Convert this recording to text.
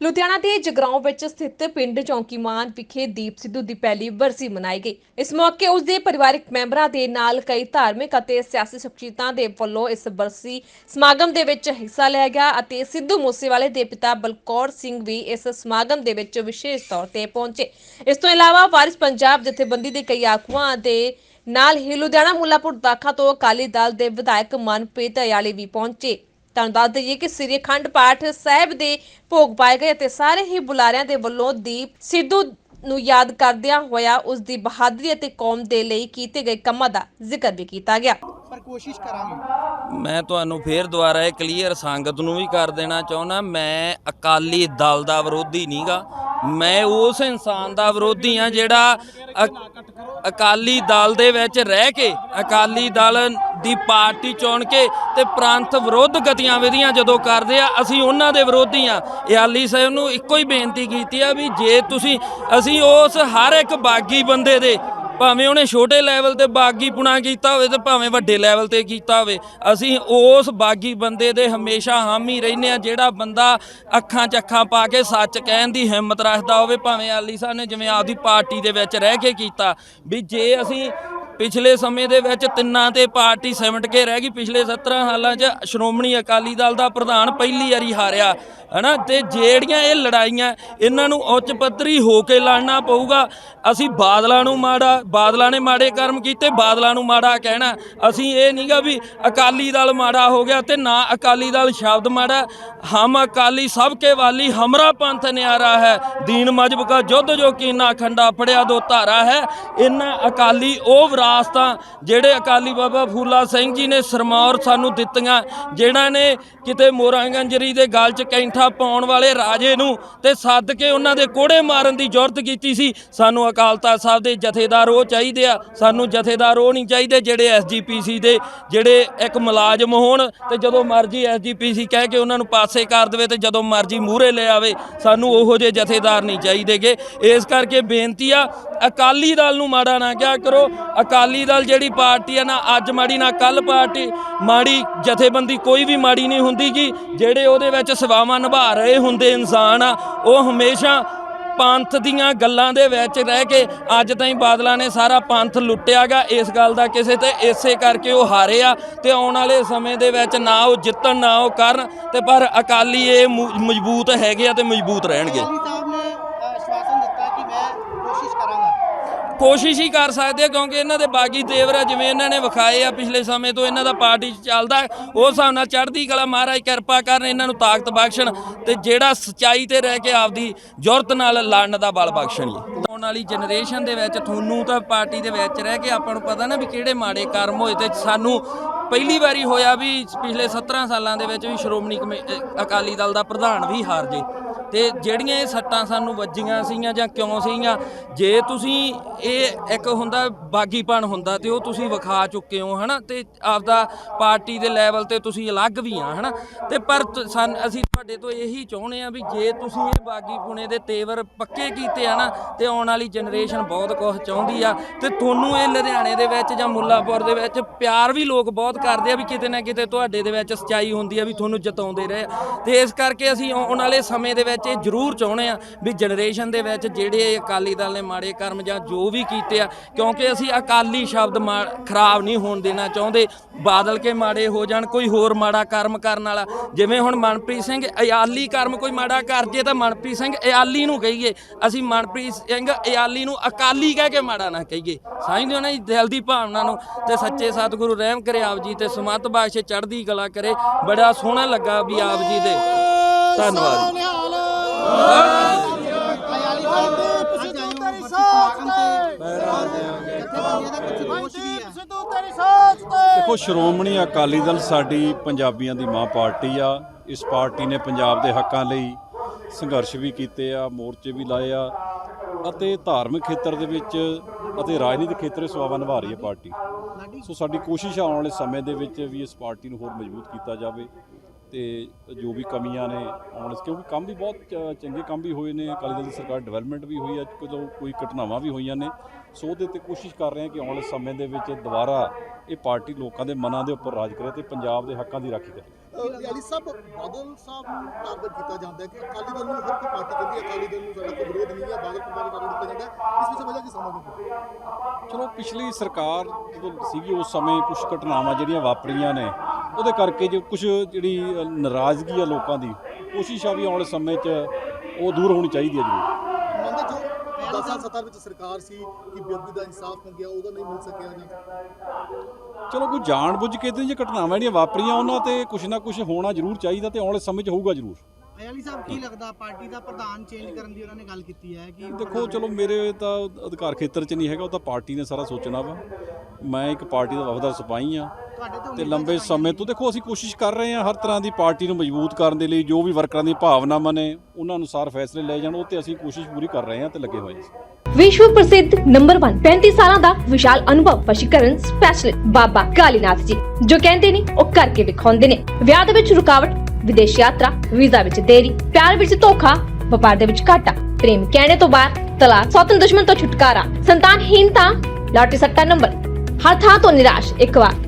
ਲੁਧਿਆਣਾ ਦੇ ਜਗਰਾਉਂ ਵਿੱਚ ਸਥਿਤ ਪਿੰਡ ਚੌਂਕੀਮਾਨ ਵਿਖੇ ਦੀਪ ਸਿੱਧੂ ਦੀ ਪਹਿਲੀ ਬਰਸੀ ਮਨਾਈ ਗਈ। ਇਸ ਮੌਕੇ ਉਸ ਦੇ ਪਰਿਵਾਰਕ ਮੈਂਬਰਾਂ ਦੇ ਨਾਲ ਕਈ ਧਾਰਮਿਕ ਅਤੇ ਸਿਆਸੀ ਸ਼ਖਸੀਅਤਾਂ ਦੇ ਵੱਲੋਂ ਇਸ ਬਰਸੀ ਸਮਾਗਮ ਦੇ ਵਿੱਚ ਹਿੱਸਾ ਲਿਆ ਗਿਆ ਅਤੇ ਸਿੱਧੂ ਮੂਸੇਵਾਲੇ ਦੇ ਪਿਤਾ ਬਲਕੌਰ ਸਿੰਘ ਵੀ ਇਸ ਸਮਾਗਮ ਦੇ ਵਿੱਚ ਵਿਸ਼ੇਸ਼ ਤੌਰ ਤੇ ਪਹੁੰਚੇ। ਇਸ ਤੋਂ ਇਲਾਵਾ ਵਾਰਿਸ ਪੰਜਾਬ ਜਥੇਬੰਦੀ ਦੇ ਕਈ ਆਗੂਆਂ ਦੇ ਨਾਲ ਹੀ ਲੁਧਿਆਣਾ ਮੁੱਲਾਪੁਰ ਦਾਖਾ ਤੋਂ ਅਕਾਲੀ ਦਲ ਦੇ ਵਿਧਾਇਕ ਮਨਪ੍ਰੀਤ ਅਯਾਲੀ ਵੀ ਪਹੁੰਚੇ। ਤੁਹਾਨੂੰ ਦੱਸ ਦਈਏ ਕਿ ਸ੍ਰੀ ਅਖੰਡ ਪਾਠ ਸਾਹਿਬ ਦੇ ਭੋਗ ਪਾਏ ਗਏ ਅਤੇ ਸਾਰੇ ਹੀ ਬੁਲਾਰਿਆਂ ਦੇ ਵੱਲੋਂ ਦੀਪ ਸਿੱਧੂ ਨੂੰ ਯਾਦ ਕਰਦਿਆਂ ਹੋਇਆ ਉਸ ਦੀ ਬਹਾਦਰੀ ਅਤੇ ਕੌਮ ਦੇ ਲਈ ਕੀਤੇ ਗਏ ਕੰਮਾਂ ਦਾ ਜ਼ਿਕਰ ਵੀ ਕੀਤਾ ਗਿਆ। ਪਰ ਕੋਸ਼ਿਸ਼ ਕਰਾਂਗੇ। ਮੈਂ ਤੁਹਾਨੂੰ ਫੇਰ ਦੁਬਾਰਾ ਇਹ ਕਲੀਅਰ ਸੰਗਤ ਨੂੰ ਵੀ ਕਰ ਦੇਣਾ ਚਾਹੁੰਦਾ ਮੈਂ ਅਕਾਲੀ ਦਲ ਦਾ ਵਿਰੋਧੀ ਨਹੀਂਗਾ ਮੈਂ ਉਸ ਇਨਸਾਨ ਦਾ ਵਿਰੋਧੀ ਆ ਜਿਹੜਾ ਅਕ- ਅਕਾਲੀ ਦਲ ਦੇ ਵਿੱਚ ਰਹਿ ਕੇ ਅਕਾਲੀ ਦਲ ਦੀ ਪਾਰਟੀ ਚੁਣ ਕੇ ਤੇ ਪ੍ਰਾਂਤ ਵਿਰੋਧ ਗਤੀਵਿਧੀਆਂ ਜਦੋਂ ਕਰਦੇ ਆ, ਅਸੀਂ ਉਹਨਾਂ ਦੇ ਵਿਰੋਧੀ ਆ। ਇਆਲੀ ਸਾਹਿਬ ਨੂੰ ਇੱਕੋ ਹੀ ਬੇਨਤੀ ਕੀਤੀ ਆ ਵੀ ਜੇ ਤੁਸੀਂ, ਅਸੀਂ ਉਸ ਹਰ ਇੱਕ ਬਾਗੀ ਬੰਦੇ ਦੇ ਭਾਵੇਂ ਉਹਨੇ ਛੋਟੇ ਲੈਵਲ ਤੇ ਬਾਗੀ ਪੁਣਾ ਕੀਤਾ ਹੋਵੇ ਤੇ ਭਾਵੇਂ ਵੱਡੇ ਲੈਵਲ ਤੇ ਕੀਤਾ ਹੋਵੇ, ਅਸੀਂ ਉਸ ਬਾਗੀ ਬੰਦੇ ਦੇ ਹਮੇਸ਼ਾ ਹਾਮੀ ਰਹਿੰਦੇ ਆ, ਜਿਹੜਾ ਬੰਦਾ ਅੱਖਾਂ 'ਚ ਅੱਖਾਂ ਪਾ ਕੇ ਸੱਚ ਕਹਿਣ ਦੀ ਹਿੰਮਤ ਰੱਖਦਾ ਹੋਵੇ, ਭਾਵੇਂ ਆਲੀ ਸਾਹਿਬ ਨੇ ਜਿਵੇਂ ਆਪਦੀ ਪਾਰਟੀ ਦੇ ਵਿੱਚ ਰਹਿ ਕੇ ਕੀਤਾ। ਵੀ ਜੇ ਅਸੀਂ ਪਿਛਲੇ ਸਮੇਂ ਦੇ ਵਿੱਚ ਤਿੰਨਾਂ ਤੇ ਪਾਰਟੀ ਸਿਮਟ ਕੇ ਰਹਿ ਗਈ। ਪਿਛਲੇ 17 ਸਾਲਾਂ 'ਚ ਸ਼੍ਰੋਮਣੀ ਅਕਾਲੀ ਦਲ ਦਾ ਪ੍ਰਧਾਨ ਪਹਿਲੀ ਵਾਰੀ ਹਾਰਿਆ, ਹਨਾ? ਤੇ ਜਿਹੜੀਆਂ ਇਹ ਲੜਾਈਆਂ, ਇਹਨਾਂ ਨੂੰ ਉੱਚ ਪੱਧਰੀ ਹੋ ਕੇ ਲੜਨਾ ਪਊਗਾ। ਅਸੀਂ ਬਾਦਲਾਂ ਨੂੰ ਮਾੜਾ, ਬਾਦਲਾਂ ਨੇ ਮਾੜੇ ਕਰਮ ਕੀਤੇ, ਬਾਦਲਾਂ ਨੂੰ ਮਾੜਾ ਕਹਿਣਾ। ਅਸੀਂ ਇਹ ਨਹੀਂਗਾ ਵੀ ਅਕਾਲੀ ਦਲ ਮਾੜਾ ਹੋ ਗਿਆ ਤੇ ਨਾ ਅਕਾਲੀ ਦਲ ਸ਼ਬਦ ਮਾੜਾ। ਹਮ ਅਕਾਲੀ ਸਭ ਕੇ ਵਾਲੀ, ਹਮਰਾ ਪੰਥ ਨਿਆਰਾ ਹੈ। ਦੀਨ ਮਜਬ ਕਾ ਜੁੱਧ ਜੋ ਕੀਨਾ ਖੰਡਾ ਫੜਿਆ ਦੋ ਧਾਰਾ ਹੈ। ਇਹਨਾਂ ਅਕਾਲੀ ਉਹ ਵਿਰਾਸਤਾਂ ਜਿਹੜੇ ਅਕਾਲੀ ਬਾਬਾ ਫੂਲਾ ਸਿੰਘ ਜੀ ਨੇ ਸਰਮੌਰ ਸਾਨੂੰ ਦਿੱਤੀਆਂ ਜਿਹੜਾ ਨੇ ਕਿਤੇ ਮੋਰਾਂਗੰਜਰੀ ਦੇ ਗਲ 'ਚ ਕੈਂਠਾ ਪਾਉਣ ਵਾਲੇ ਰਾਜੇ ਨੂੰ ਤੇ ਸੱਦ ਕੇ ਉਹਨਾਂ ਦੇ ਕੋੜੇ ਮਾਰਨ ਦੀ ਜ਼ਰੂਰਤ ਕੀਤੀ ਸੀ, ਸਾਨੂੰ ਅਕਾਲ ਤਖਤ ਸਾਹਿਬ ਦੇ ਜਥੇਦਾਰ ਉਹ ਚਾਹੀਦੇ ਆ, ਸਾਨੂੰ ਜਥੇਦਾਰ ਉਹ ਨਹੀਂ ਚਾਹੀਦੇ ਜਿਹੜੇ ਐਸਜੀਪੀਸੀ ਦੇ, ਜਿਹੜੇ ਇੱਕ ਮੁਲਾਜ਼ਮ ਹੋਣ ਤੇ ਜਦੋਂ ਮਰਜ਼ੀ ਐਸਜੀਪੀਸੀ ਕਹਿ ਕੇ ਉਹਨਾਂ ਨੂੰ ਪਾਸੇ ਕਰ ਦੇਵੇ ਤੇ ਜਦੋਂ ਮਰਜ਼ੀ ਮੂਹਰੇ ਲੈ ਆਵੇ, ਸਾਨੂੰ ਉਹੋ ਜਿਹੇ ਜਥੇਦਾਰ ਨਹੀਂ ਚਾਹੀਦੇਗੇ। ਇਸ ਕਰਕੇ ਬੇਨਤੀ ਆ ਅਕਾਲੀ ਦਲ ਨੂੰ ਮਾੜਾ ਨਾ ਕਿਹਾ ਕਰੋ। ਅਕਾਲੀ ਦਲ ਜਿਹੜੀ ਪਾਰਟੀ ਆ ਨਾ, ਅੱਜ ਮਾੜੀ ਨਾ ਕੱਲ ਪਾਰਟੀ। ਮਾੜੀ ਜਥੇਬੰਦੀ ਕੋਈ ਵੀ ਮਾੜੀ ਨਹੀਂ ਹੁੰਦੀ ਹੁੰਦੀਗੀ ਜਿਹੜੇ ਉਹਦੇ ਵਿੱਚ ਸੇਵਾਵਾਂ ਨਿਭਾ ਰਹੇ ਹੁੰਦੇ ਇਨਸਾਨ ਆ, ਉਹ ਹਮੇਸ਼ਾ ਪੰਥ ਦੀਆਂ ਗੱਲਾਂ ਦੇ ਵਿੱਚ ਰਹਿ ਕੇ ਅੱਜ ਤਾਈਂ ਬਾਦਲਾਂ ਨੇ ਸਾਰਾ ਪੰਥ ਲੁੱਟਿਆਗਾ ਇਸ ਗੱਲ ਦਾ ਕਿਸੇ ਤੇ ਇਸੇ ਕਰਕੇ ਉਹ ਹਾਰੇ ਆ ਤੇ ਆਉਣ ਵਾਲੇ ਸਮੇਂ ਦੇ ਵਿੱਚ ਨਾ ਉਹ ਜਿੱਤਣ ਨਾ ਉਹ ਕਰਨ ਤੇ ਪਰ ਅਕਾਲੀ ਇਹ ਮੁ- ਮਜ਼ਬੂਤ ਹੈਗੇ ਆ ਤੇ ਮਜ਼ਬੂਤ ਰਹਿਣਗੇ ਅਲੀ ਸਾਹਿਬ ਨੇ ਅ, ਆਸ਼ਵਾਸਨ ਦਿੱਤਾ ਕਿ ਮੈਂ ਕੋਸ਼ਿਸ਼ ਕਰਾਂਗਾ ਕੋਸ਼ਿਸ਼ ਹੀ ਕਰ ਸਕਦੇ ਆ, ਕਿਉਂਕਿ ਇਹਨਾਂ ਦੇ ਬਾਗੀ ਤੇਵਰ ਆ, ਜਿਵੇਂ ਇਹਨਾਂ ਨੇ ਵਿਖਾਏ ਆ ਪਿਛਲੇ ਸਮੇਂ ਤੋਂ, ਇਹਨਾਂ ਦਾ ਪਾਰਟੀ 'ਚ ਚੱਲਦਾ ਉਸ ਹਿਸਾਬ ਨਾਲ ਚੜ੍ਹਦੀ ਕਲਾ ਮਹਾਰਾਜ ਕਿਰਪਾ ਕਰਨ ਇਹਨਾਂ ਨੂੰ ਤਾਕਤ ਬਖਸ਼ਣ ਤੇ ਜਿਹੜਾ ਸਚਾਈ ਤੇ ਰਹਿ ਕੇ ਆਪਦੀ ਜ਼ੁਰਤ ਨਾਲ ਲੜਨ ਦਾ ਬਲ ਬਖਸ਼ਣ ਜੀ। ਆਉਣ ਵਾਲੀ ਜਨਰੇਸ਼ਨ ਦੇ ਵਿੱਚ, ਤੁਹਾਨੂੰ ਤਾਂ ਪਾਰਟੀ ਦੇ ਵਿੱਚ ਰਹਿ ਕੇ ਆਪਾਂ ਨੂੰ ਪਤਾ ਨਾ ਵੀ ਕਿਹੜੇ ਮਾੜੇ ਕਰਮ ਹੋਏ ਤੇ ਸਾਨੂੰ ਪਹਿਲੀ ਵਾਰੀ ਹੋਇਆ ਵੀ ਪਿਛਲੇ 17 ਸਾਲਾਂ ਦੇ ਵਿੱਚ ਵੀ ਸ਼੍ਰੋਮਣੀ ਕਮੇ- ਅਕਾਲੀ ਦਲ ਦਾ ਪ੍ਰਧਾਨ ਵੀ ਹਾਰ ਜੇ। ਤੇ ਜਿਹੜੀਆਂ ਇਹ ਸੱਟਾਂ ਸਾਨੂੰ ਵੱਜੀਆਂ ਸੀਗੀਆਂ ਜਾਂ ਕਿਉਂ ਸੀਗੀਆਂ, ਜੇ ਤੁਸੀਂ ਇਹ ਇੱਕ ਹੁੰਦਾ ਬਾਗੀਪਣ ਹੁੰਦਾ ਤੇ ਉਹ ਤੁਸੀਂ ਵਿਖਾ ਚੁੱਕੇ ਹੋ, ਹਨਾ? ਤੇ ਆਪਦਾ ਪਾਰਟੀ ਦੇ ਲੈਵਲ ਤੇ ਤੁਸੀਂ ਅਲੱਗ ਵੀ ਆ, ਹਨਾ? ਤੇ ਪਰ ਤ- ਅਸੀਂ ਤੁਹਾਡੇ ਤੋਂ ਇਹੀ ਚਾਹੁੰਦੇ ਆ ਵੀ ਜੇ ਤੁਸੀਂ ਇਹ ਬਾਗੀਪੁਣੇ ਦੇ ਤੇਵਰ ਪੱਕੇ ਕੀਤੇ ਆ ਨਾ ਤੇ ਆਉਣ ਵਾਲੀ ਜਨਰੇਸ਼ਨ ਬਹੁਤ ਕੁਝ ਚਾਹੁੰਦੀ ਆ। ਤੇ ਤੁਹਾਨੂੰ ਇਹ ਲੁਧਿਆਣੇ ਦੇ ਵਿੱਚ ਜਾਂ ਮੁੱਲਾਪੁਰ ਦੇ ਵਿੱਚ ਪਿਆਰ ਵੀ ਲੋਕ ਬਹੁਤ ਕਰਦੇ ਆ ਵੀ ਕਿਤੇ ਨਾ ਕਿਤੇ ਤੁਹਾਡੇ ਦੇ ਵਿੱਚ ਸਚਾਈ ਹੁੰਦੀ ਆ ਵੀ ਤੁਹਾਨੂੰ ਜਤਾਉਂਦੇ ਰਹੇ। ਆ। ਤੇ ਇਸ ਕਰਕੇ ਅਸੀਂ ਆਉਣ ਵਾਲੇ ਸਮੇਂ ਦੇ ਵਿੱਚ ਇਹ ਜ਼ਰੂਰ ਚਾਹੁੰਦੇ ਆ ਵੀ ਜਨਰੇਸ਼ਨ ਦੇ ਵਿੱਚ ਜਿਹੜੇ ਅਕਾਲੀ ਦਲ ਨੇ ਮਾੜੇ ਕਰਮ ਜਾਂ ਜੋ ਵੀ ਕੀਤੇ ਆ, ਕਿਉਂਕਿ ਅਸੀਂ ਅਕਾਲੀ ਸ਼ਬਦ ਮਾ- ਖਰਾਬ ਨਹੀਂ ਹੋਣ ਦੇਣਾ ਚਾਹੁੰਦੇ। ਬਾਦਲ ਕੇ ਮਾੜੇ ਹੋ ਜਾਣ, ਕੋਈ ਹੋਰ ਮਾੜਾ ਕਰਮ ਕਰਨ ਵਾਲਾ। ਜਿਵੇਂ ਹੁਣ ਮਨਪ੍ਰੀਤ ਸਿੰਘ ਇਆਲੀ ਕਰਮ ਕੋਈ ਮਾੜਾ ਕਰ ਜੇ ਤਾਂ ਮਨਪ੍ਰੀਤ ਸਿੰਘ ਇਆਲੀ ਨੂੰ ਕਹੀਏ। ਅਸੀਂ ਮਨਪ੍ਰੀਤ ਸਿੰਘ ਇਆਲੀ ਨੂੰ ਅਕਾਲੀ ਕਹਿ ਕੇ ਮਾੜਾ ਨਾ ਕਹੀਏ। ਸਮਝਦੇ ਹੋ ਨਾ ਜੀ ਦਿਲ ਦੀ ਭਾਵਨਾ ਨੂੰ ਤੇ ਸੱਚੇ ਸਤਿਗੁਰੂ ਰਹਿਮ ਕਰੇ ਆਪ ਜੀ ਤੇ ਸਮਤ ਬਖਸ਼ੇ ਚੜ੍ਹਦੀ ਕਲਾ ਕਰੇ। ਬੜਾ ਸੋਹਣਾ ਲੱਗਾ ਵੀ ਆਪ ਜੀ ਦੇ। ਧੰਨਵਾਦ ਦੇਖੋ, ਸ਼੍ਰੋਮਣੀ ਅਕਾਲੀ ਦਲ ਸਾਡੀ ਪੰਜਾਬੀਆਂ ਦੀ ਮਾਂ ਪਾਰਟੀ ਆ। ਇਸ ਪਾਰਟੀ ਨੇ ਪੰਜਾਬ ਦੇ ਹੱਕਾਂ ਲਈ ਸੰਘਰਸ਼ ਵੀ ਕੀਤੇ ਆ, ਮੋਰਚੇ ਵੀ ਲਾਏ ਆ ਅਤੇ ਧਾਰਮਿਕ ਖੇਤਰ ਦੇ ਵਿੱਚ ਅਤੇ ਰਾਜਨੀਤਿਕ ਖੇਤਰ ਵਿੱਚ ਸੇਵਾਵਾਂ ਨਿਭਾ ਰਹੀ ਹੈ ਪਾਰਟੀ। ਸੋ ਸਾਡੀ ਕੋਸ਼ਿਸ਼ ਆ ਆਉਣ ਵਾਲੇ ਸਮੇਂ ਦੇ ਵਿੱਚ ਵੀ ਇਸ ਪਾਰਟੀ ਨੂੰ ਹੋਰ ਮਜ਼ਬੂਤ ਕੀਤਾ ਜਾਵੇ। ਤੇ ਜੋ ਵੀ ਕਮੀਆਂ ਨੇ ਆਉਣ ਕਿਉਂਕਿ ਕੰਮ ਵੀ ਬਹੁਤ ਚੰਗੇ ਕੰਮ ਵੀ ਹੋਏ ਨੇ ਅਕਾਲੀ ਦਲ ਦੀ ਸਰਕਾਰ ਡਿਵੈਲਪਮੈਂਟ ਵੀ ਹੋਈ ਹੈ ਕੋਈ ਕੋਈ ਘਟਨਾਵਾਂ ਵੀ ਹੋਈਆਂ ਨੇ। ਸੋ ਉਹਦੇ ਤੇ ਕੋਸ਼ਿਸ਼ ਕਰ ਰਹੇ ਹਾਂ ਕਿ ਆਉਣ ਵਾਲੇ ਸਮੇਂ ਦੇ ਵਿੱਚ ਦੁਬਾਰਾ ਇਹ ਪਾਰਟੀ ਲੋਕਾਂ ਦੇ ਮਨਾਂ ਦੇ ਉੱਪਰ ਰਾਜ ਕਰੇ ਤੇ ਪੰਜਾਬ ਦੇ ਹੱਕਾਂ ਦੀ ਰਾਖੀ ਕਰੇ। ਅਲੀ ਸਾਹਿਬ ਬਾਦਲ ਸਾਹਿਬ ਨੂੰ ਟਾਰਗੇਟ ਕੀਤਾ ਜਾਂਦਾ ਹੈ ਕਿ ਅਕਾਲੀ ਦਲ ਨੂੰ ਹਰ ਕੋਈ ਪਾਰਟੀ ਕਹਿੰਦੀ ਹੈ ਅਕਾਲੀ ਦਲ ਨੂੰ ਸਾਡਾ ਕੋਈ ਵਿਰੋਧ ਨਹੀਂ ਹੈ ਬਾਦਲ ਪਰਿਵਾਰ ਦਾ ਟਾਰਗੇਟ ਕੀਤਾ ਜਾਂਦਾ ਇਸ ਵਿੱਚ ਵਜ੍ਹਾ ਕੀ ਸਮਝਦੇ ਚਲੋ ਪਿਛਲੀ ਸਰਕਾਰ ਜਦੋਂ ਸੀਗੀ ਉਸ ਸਮੇਂ ਕੁਝ ਘਟਨਾਵਾਂ ਜਿਹੜੀਆਂ ਵਾਪਰੀਆਂ ਨੇ ਉਹਦੇ ਕਰਕੇ ਜੋ ਕੁਝ ਜਿਹੜੀ ਨਾਰਾਜ਼ਗੀ ਆ ਲੋਕਾਂ ਦੀ ਕੋਸ਼ਿਸ਼ ਆ ਵੀ ਆਉਣ ਵਾਲੇ ਸਮੇਂ 'ਚ ਉਹ ਦੂਰ ਹੋਣੀ ਚਾਹੀਦੀ ਹੈ ਮੰਨਦੇ ਜੋ 10 ਸਾਲ ਸੱਤਾ ਵਿੱਚ ਸਰਕਾਰ ਸੀ ਕਿ ਬੇਅਦਬੀ ਦਾ ਇਨਸਾਫ ਮੰਗਿਆ ਉਹਦਾ ਨਹੀਂ ਮਿਲ ਸਕਿਆ ਜਾਂ ਚਲੋ ਕੋਈ ਜਾਣ ਬੁੱਝ ਕੇ ਤੇ ਜੇ ਘਟਨਾਵਾਂ ਜਿਹੜੀਆਂ ਵਾਪਰੀਆਂ ਉਹਨਾਂ ਤੇ ਕੁਝ ਨਾ ਕੁਝ ਹੋਣਾ ਜ਼ਰੂਰ ਚਾਹੀਦਾ ਤੇ ਆਉਣ ਵਾਲੇ ਸਮੇਂ 'ਚ ਹੋਊਗਾ ਜ਼ਰੂਰ। ਅਯਾਲੀ ਸਾਹਿਬ ਕੀ ਲੱਗਦਾ ਪਾਰਟੀ ਦਾ ਪ੍ਰਧਾਨ ਚੇਂਜ ਕਰਨ ਦੀ ਉਹਨਾਂ ਨੇ ਗੱਲ ਕੀਤੀ ਹੈ ਕਿ ਦੇਖੋ ਚਲੋ ਮੇਰੇ ਤਾਂ ਅਧਿਕਾਰ ਖੇਤਰ 'ਚ ਨਹੀਂ ਹੈਗਾ ਉਹ ਤਾਂ ਪਾਰਟੀ ਨੇ ਸਾਰਾ ਸੋਚਣਾ ਵਾ। ਮੈਂ ਇੱਕ ਪਾਰਟੀ ਦਾ ਵਫਦਾਰ ਸਿਪਾਹੀ ਆ। ਤੇ ਲੰਬੇ ਸਮੇਂ ਤੋਂ ਦੇਖੋ ਅਸੀਂ ਕੋਸ਼ਿਸ਼ ਕਰ ਰਹੇ ਹਾਂ ਹਰ ਤਰ੍ਹਾਂ ਦੀ ਪਾਰਟੀ ਨੂੰ ਮਜ਼ਬੂਤ ਕਰਨ ਦੇ ਲਈ ਜੋ ਵੀ ਵਰਕਰਾਂ ਦੀ ਭਾਵਨਾਵਾਂ ਨੇ ਉਹਨਾਂ ਅਨੁਸਾਰ ਫੈਸਲੇ ਲਏ ਜਾਣ ਉਹ ਤੇ ਅਸੀਂ ਕੋਸ਼ਿਸ਼ ਪੂਰੀ ਕਰ ਰਹੇ ਹਾਂ ਤੇ ਲੱਗੇ ਹੋਏ ਹਾਂ। ਵਿਸ਼ਵ ਪ੍ਰਸਿੱਧ ਨੰਬਰ 1 35 ਸਾਲਾਂ ਦਾ ਵਿਸ਼ਾਲ ਅਨੁਭਵ ਵਸ਼ੀਕਰਨ ਸਪੈਸ਼ਲਿਸਟ ਬਾਬਾ ਕਾਲੀਨਾਥ ਜੀ ਜੋ ਕਹਿੰਦੇ ਨੇ ਉਹ ਕਰਕੇ ਵਿਖਾਉਂਦੇ ਨੇ। ਵਿਆਹ ਦੇ ਵਿੱਚ ਰੁਕਾਵਟ ਵਿਦੇਸ਼ ਯਾਤਰਾ ਵੀਜ਼ਾ ਵਿੱਚ ਦੇਰੀ ਪਿਆਰ ਵਿੱਚ ਧੋਖਾ ਵਪਾਰ ਦੇ ਵਿੱਚ ਘਾਟਾ ਪ੍ਰੇਮ ਕਹਿਣੇ ਤੋਂ ਬਾਅਦ ਤਲਾਕ ਸੌਤਨ ਦੁਸ਼ਮਣ ਤੋਂ ਛੁਟਕਾਰਾ ਸੰਤਾਨਹੀਨਤਾ ਲਾਟਰੀ ਸੱਟਾ ਨੰਬਰ ਹਰ ਥਾਂ ਤੋਂ ਨਿਰਾਸ਼ ਇੱਕ ਵਾਰ।